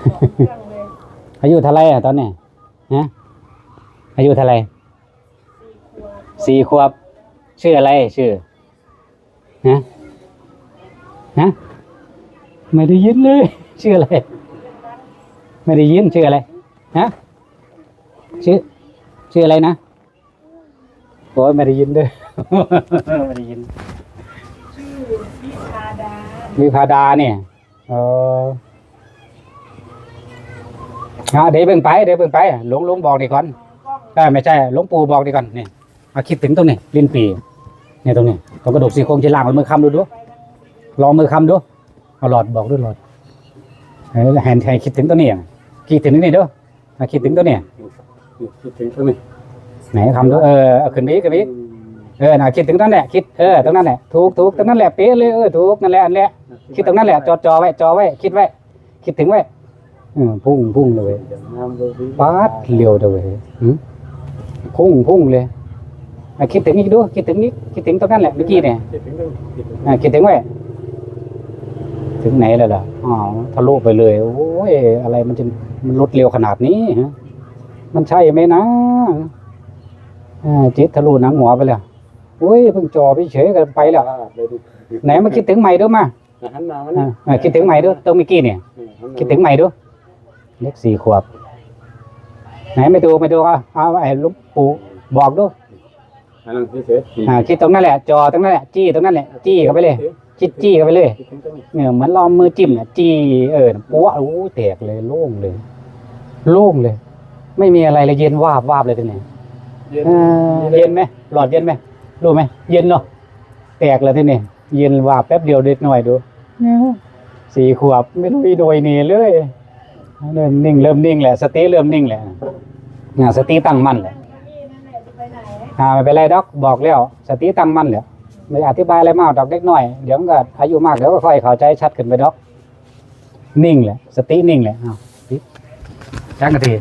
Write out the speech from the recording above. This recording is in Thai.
เครื่องเลยอายุเท่าไหรอะตอนเนี้ยฮะอายุเท่าไหรสี่ขวบสี่ขวบชื่ออะไร ชื่อฮะฮะไม่ได้ยินเลย ชื่ออะไร ไม่ได้ยินชื่ออะไรฮะชื่อชื่ออะไรนะโอ้ยไม่ได้ยินด้วยไม่ได้ยินชื่อวิพาดาวิพาดาเนี่ยเออ เอาเดี๋ยวเบิ่งไปเดี๋ยวเบิ่งไปหลวงหลวงบอกดีก่อนกล้องเออไม่ใช่หลวงปู่บอกดีก่อนนี่มาคิดถึงตรงนี้ลิ้นปีเนี่ยตรงนี้ตรงกระดูกซี่โครงชิ้นล่างเอามือคำดูดูลองมือคำดูเอาหลอดบอกด้วยหลอดเออแฮนด์ให้คิดถึงตัวนี้อะคิดถึงนี่ดูมาคิดถึงตัวนี้คิดถึงตรงนี้ไหนคำดูเออเอาขึ้นไปอีกขึ้นไปอีกเออน่ะคิดถึงตรงนั้นแหละคิดเออตรงนั้นแหละถูกถูกตรงนั้นแหละเป๊ะเลยเออถูกนั่นแหละอันแหละคิดตรงนั้นแหละจอจอไว้จอไว้คิดไว้ คิดถึงไว้อืม พุ่งพุ่งเลยเดี๋ยวน้ำดูดิปาดเร็วเลยหืมพุ่งพุ่งเลยอะคิดถึงอีกดูคิดถึงอีกคิดถึงตรงนั้นแหละเมื่อกี้เนี่ยคิดถึงตรงนี้คิดถึงอะคิดถึงไว้ถึงไหนแล้วล่ะอ๋อทะลุไปเลย โอ้ยอะไรมันจะมันลดเร็วขนาดนี้ฮะมันใช่ไหมนะอ่าจิตทะลุหนังหัวไปแล้วโอ้ยเพิ่งจอไปเฉยกันไปแล้วภาพเลยดูไหนมาคิดถึงใหม่ดูมาหันหน้ามาอ่าอ่าคิดถึงใหม่ดูตรงเมื่อกี้เนี่ยคิดถึงใหม่ดู เล็กสี่ขวบ ไหนไม่ดูไม่ดูอะเอาไอ้หลูกปู่บอกดูอันนั้นเฉยๆอ่าคิดตรงนั้นแหละ จอตรงนั้นแหละจี้ตรงนั้นแหละจี้เข้าไปเลยจิตจี้เข้าไปเลยคิดถึงตรงนี้เนี่ยเหมือนเราเอามือจิ้มเนี่ยจี้เออปั้วโอ้ยแตกเลยโล่งเลย โล่งเลย ไม่มีอะไรเลยเย็นวาบวาบเลยทีนี้เย็นอ่าเย็นไหมหลอดเย็นไหมรู้ไหมเย็นเนาะแตกเลยทีนี้เย็นวาบแป๊บเดียวเด็ดหน่อยดูสี่ขวบไม่รู้อีโดยหนี่เลย เริ่มนิ่งเริ่มนิ่งแหละสติเริ่มนิ่งแหละอ่าสติตั้งมั่นแหละนี่นั่นแหละจะไปไหนอ่าไม่เป็นไรดอกบอกแล้วสติตั้งมั่นแหละไม่อธิบายอะไรมากดอกเล็กน้อยเดี๋ยวมันก็อายุมากเดี๋ยวก็ค่อยเข้าใจชัดขึ้นไปดอก นิ่งแหละสตินิ่งแหละอ้าวปิดจักนาที